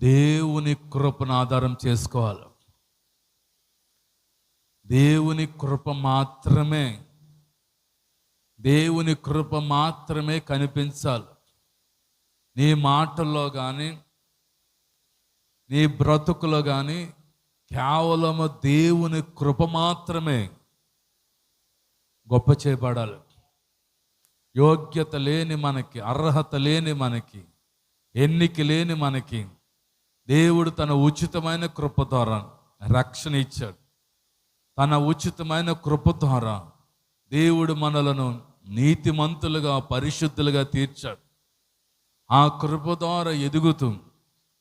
దేవుని కృపను ఆధారం చేసుకోవాలి. దేవుని కృప మాత్రమే దేవుని కృప మాత్రమే కనిపించాలి. నీ మాటల్లో కానీ నీ బ్రతుకులో కానీ కేవలము దేవుని కృప మాత్రమే గొప్ప చేయబడాలి. యోగ్యత లేని మనకి అర్హత లేని మనకి ఎన్నిక లేని మనకి దేవుడు తన ఉచితమైన కృప ద్వారా రక్షణ ఇచ్చాడు. తన ఉచితమైన కృప ద్వారా దేవుడు మనలను నీతిమంతులుగా పరిశుద్ధులుగా తీర్చాడు. ఆ కృప ద్వారా ఎదుగుతూ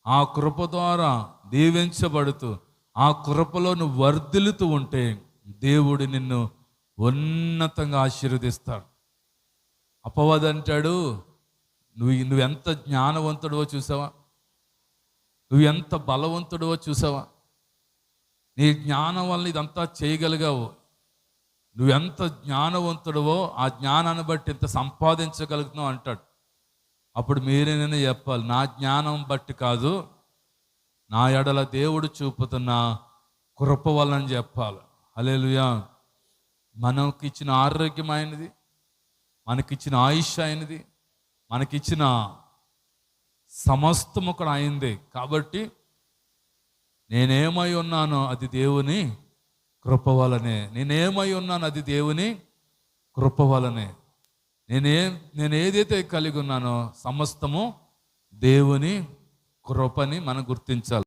ఆ కృప ద్వారా దీవించబడుతూ ఆ కృపలో నువ్వు వర్ధిల్లుతూ ఉంటే దేవుడు నిన్ను ఉన్నతంగా ఆశీర్వదిస్తాడు. అపవాదంటాడు నువ్వు నువ్వు ఎంత చూసావా? నువ్వు ఎంత బలవంతుడవో చూసావా? నీ జ్ఞానం వల్ల ఇదంతా చేయగలిగావు. నువ్వెంత జ్ఞానవంతుడవో ఆ జ్ఞానాన్ని బట్టి ఎంత సంపాదించగలుగుతున్నావు అంటాడు. అప్పుడు మీరేనైనా చెప్పాలి నా జ్ఞానం బట్టి కాదు నా ఎడల దేవుడు చూపుతున్న కృప వలన చెప్పాలి. అలేలుయా మనకి ఇచ్చిన ఆరోగ్యం ఆయనది మనకిచ్చిన ఆయుష్ ఆయనది మనకిచ్చిన సమస్తము కూడా అయింది. కాబట్టి నేనేమై ఉన్నానో అది దేవుని కృప వలనే. నేనేమై ఉన్నాను అది దేవుని కృప వలనే. నేనే నేను ఏదైతే కలిగి ఉన్నానో సమస్తము దేవుని కృపని మనం గుర్తించాలి.